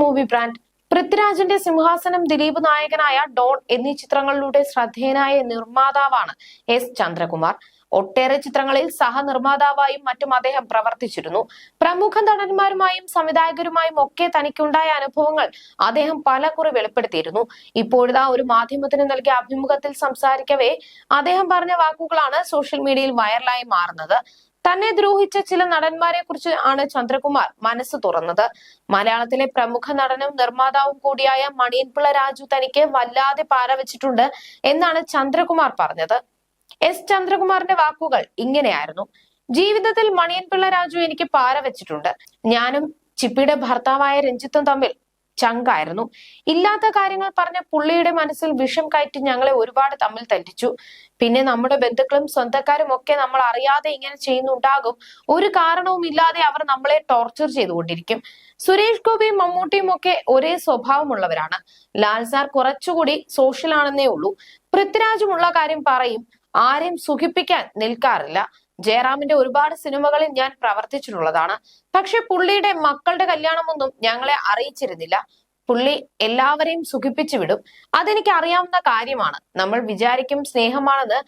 Movie brand പൃഥ്വിരാജിന്റെ സിംഹാസനം ദിലീപ് നായകനായ ഡോൺ എന്നീ ചിത്രങ്ങളിലൂടെ ശ്രദ്ധേയനായ നിർമ്മാതാവാണ് എസ് ചന്ദ്രകുമാർ. ഒട്ടേറെ ചിത്രങ്ങളിൽ സഹനിർമ്മാതാവായും മറ്റും അദ്ദേഹം പ്രവർത്തിച്ചിരുന്നു. പ്രമുഖ നടന്മാരുമായും സംവിധായകരുമായും ഒക്കെ തനിക്കുണ്ടായ അനുഭവങ്ങൾ അദ്ദേഹം പലകുറി വെളിപ്പെടുത്തിയിരുന്നു. ഇപ്പോഴിതാ ഒരു മാധ്യമത്തിന് നൽകിയ അഭിമുഖത്തിൽ സംസാരിക്കവേ അദ്ദേഹം പറഞ്ഞ വാക്കുകളാണ് സോഷ്യൽ മീഡിയയിൽ വൈറലായി മാറുന്നത്. തന്നെ ദ്രോഹിച്ച ചില നടന്മാരെ കുറിച്ച് ആണ് ചന്ദ്രകുമാർ മനസ്സ് തുറന്നത്. മലയാളത്തിലെ പ്രമുഖ നടനും നിർമ്മാതാവും കൂടിയായ മണിയൻപിള്ള രാജു തനിക്ക് വല്ലാതെ പാരവച്ചിട്ടുണ്ട് എന്നാണ് ചന്ദ്രകുമാർ പറഞ്ഞത്. എസ് ചന്ദ്രകുമാറിന്റെ വാക്കുകൾ ഇങ്ങനെയായിരുന്നു. ജീവിതത്തിൽ മണിയൻപിള്ള രാജു എനിക്ക് പാര വെച്ചിട്ടുണ്ട്. ഞാനും ചിപ്പിയുടെ ഭർത്താവായ രഞ്ജിത്തും തമ്മിൽ ചങ്കായിരുന്നു. ഇല്ലാത്ത കാര്യങ്ങൾ പറഞ്ഞ പുള്ളിയുടെ മനസ്സിൽ വിഷം കയറ്റി ഞങ്ങളെ ഒരുപാട് തമ്മിൽ തെറ്റിച്ചു. പിന്നെ നമ്മുടെ ബന്ധുക്കളും സ്വന്തക്കാരും ഒക്കെ നമ്മൾ അറിയാതെ ഇങ്ങനെ ചെയ്യുന്നുണ്ടാകും. ഒരു കാരണവും ഇല്ലാതെ അവർ നമ്മളെ ടോർച്ചർ ചെയ്തുകൊണ്ടിരിക്കും. സുരേഷ് ഗോപിയും മമ്മൂട്ടിയും ഒക്കെ ഒരേ സ്വഭാവമുള്ളവരാണ്. ലാൽ സാർ കുറച്ചുകൂടി സോഷ്യൽ ആണെന്നേ ഉള്ളൂ. പൃഥ്വിരാജുമുള്ള കാര്യം പറയും. ആരെയും സുഖിപ്പിക്കാൻ നിൽക്കാറില്ല. ജയറാമിന്റെ ഒരുപാട് സിനിമകളിൽ ഞാൻ പ്രവർത്തിച്ചിട്ടുള്ളതാണ്. പക്ഷെ പുള്ളിയുടെ മക്കളുടെ കല്യാണമൊന്നും ഞങ്ങളെ അറിയിച്ചിരുന്നില്ല. പുള്ളി എല്ലാവരെയും സുഖിപ്പിച്ചു വിടും. അതെനിക്ക് അറിയാവുന്ന കാര്യമാണ്. നമ്മൾ വിചാരിക്കും സ്നേഹമാണെന്ന്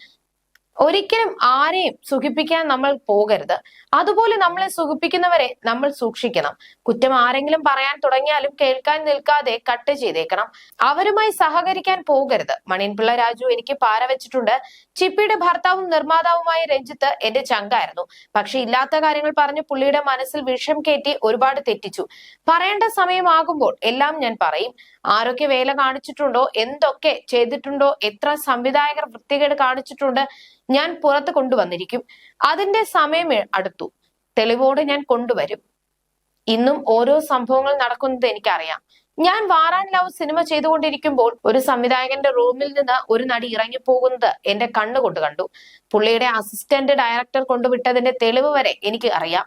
ഒരിക്കലും ആരെയും സുഖിപ്പിക്കാൻ നമ്മൾ പോകരുത്. അതുപോലെ നമ്മളെ സുഖിപ്പിക്കുന്നവരെ നമ്മൾ സൂക്ഷിക്കണം. കുറ്റം ആരെങ്കിലും പറയാൻ തുടങ്ങിയാലും കേൾക്കാൻ നിൽക്കാതെ കട്ട് ചെയ്തേക്കണം. അവരുമായി സഹകരിക്കാൻ പോകരുത്. മണിയൻപിള്ള രാജു എനിക്ക് പാര വെച്ചിട്ടുണ്ട്. ചിപ്പിയുടെ ഭർത്താവും നിർമ്മാതാവുമായ രഞ്ജിത്ത് എന്റെ ചങ്കായിരുന്നു. പക്ഷെ ഇല്ലാത്ത കാര്യങ്ങൾ പറഞ്ഞ് പുള്ളിയുടെ മനസ്സിൽ വിഷം കയറ്റി ഒരുപാട് തെറ്റിച്ചു. പറയേണ്ട സമയമാകുമ്പോൾ എല്ലാം ഞാൻ പറയും. ആരൊക്കെ വേല കാണിച്ചിട്ടുണ്ടോ? എന്തൊക്കെ ചെയ്തിട്ടുണ്ടോ? എത്ര സംവിധായകർ വൃത്തികേട് കാണിച്ചിട്ടുണ്ട്? ഞാൻ പുറത്ത് കൊണ്ടുവന്നിരിക്കും. അതിന്റെ സമയം അടുത്തു. തെളിവോടെ ഞാൻ കൊണ്ടുവരും. ഇന്നും ഓരോ സംഭവങ്ങൾ നടക്കുന്നത് എനിക്കറിയാം. ഞാൻ വാറാൻ ലവ് സിനിമ ചെയ്തുകൊണ്ടിരിക്കുമ്പോൾ ഒരു സംവിധായകന്റെ റൂമിൽ നിന്ന് ഒരു നടി ഇറങ്ങി പോകുന്നത് എന്റെ കണ്ണുകൊണ്ട് കണ്ടു. പുള്ളിയുടെ അസിസ്റ്റന്റ് ഡയറക്ടർ കൊണ്ടുവിട്ടതിന്റെ തെളിവ് വരെ എനിക്ക് അറിയാം.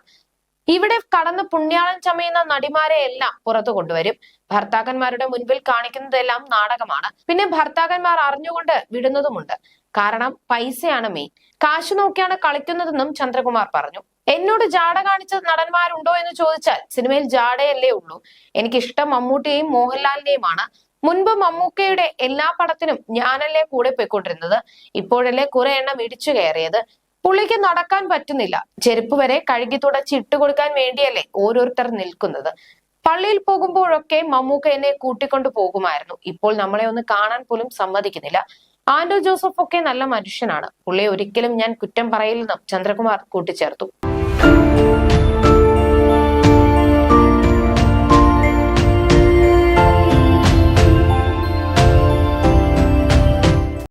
ഇവിടെ കടന്ന് പുണ്യാളം ചമയുന്ന നടിമാരെ എല്ലാം പുറത്തു കൊണ്ടുവരും. ഭർത്താക്കന്മാരുടെ മുൻപിൽ കാണിക്കുന്നതെല്ലാം നാടകമാണ്. പിന്നെ ഭർത്താക്കന്മാർ അറിഞ്ഞുകൊണ്ട് വിടുന്നതുമുണ്ട്. കാരണം പൈസയാണ് മെയിൻ കാശ് നോക്കിയാണ് കളിക്കുന്നതെന്നും ചന്ദ്രകുമാർ പറഞ്ഞു. എന്നോട് ജാട കാണിച്ച നടന്മാരുണ്ടോ എന്ന് ചോദിച്ചാൽ സിനിമയിൽ ജാടയല്ലേ ഉള്ളൂ. എനിക്കിഷ്ടം മമ്മൂട്ടിയെയും മോഹൻലാലിനെയുമാണ്. മുൻപ് മമ്മൂക്കയുടെ എല്ലാ പടത്തിനും ഞാനല്ലേ കൂടെ പോയിക്കൊണ്ടിരുന്നത്. ഇപ്പോഴല്ലേ കുറെ എണ്ണം ഇടിച്ചു കയറിയത്. പുള്ളിക്ക് നടക്കാൻ പറ്റുന്നില്ല. ചെരുപ്പ് വരെ കഴുകി തുടച്ച് ഇട്ടുകൊടുക്കാൻ വേണ്ടിയല്ലേ ഓരോരുത്തർ നിൽക്കുന്നത്. പള്ളിയിൽ പോകുമ്പോഴൊക്കെ മമ്മൂക്ക എന്നെ കൂട്ടിക്കൊണ്ടു പോകുമായിരുന്നു. ഇപ്പോൾ നമ്മളെ ഒന്ന് കാണാൻ പോലും സമ്മതിക്കുന്നില്ല. ആൻഡോ ജോസഫ് ഒക്കെ നല്ല മനുഷ്യനാണ്. പുള്ളിയെ ഒരിക്കലും ഞാൻ കുറ്റം പറയില്ലെന്നും ചന്ദ്രകുമാർ കൂട്ടിച്ചേർത്തു.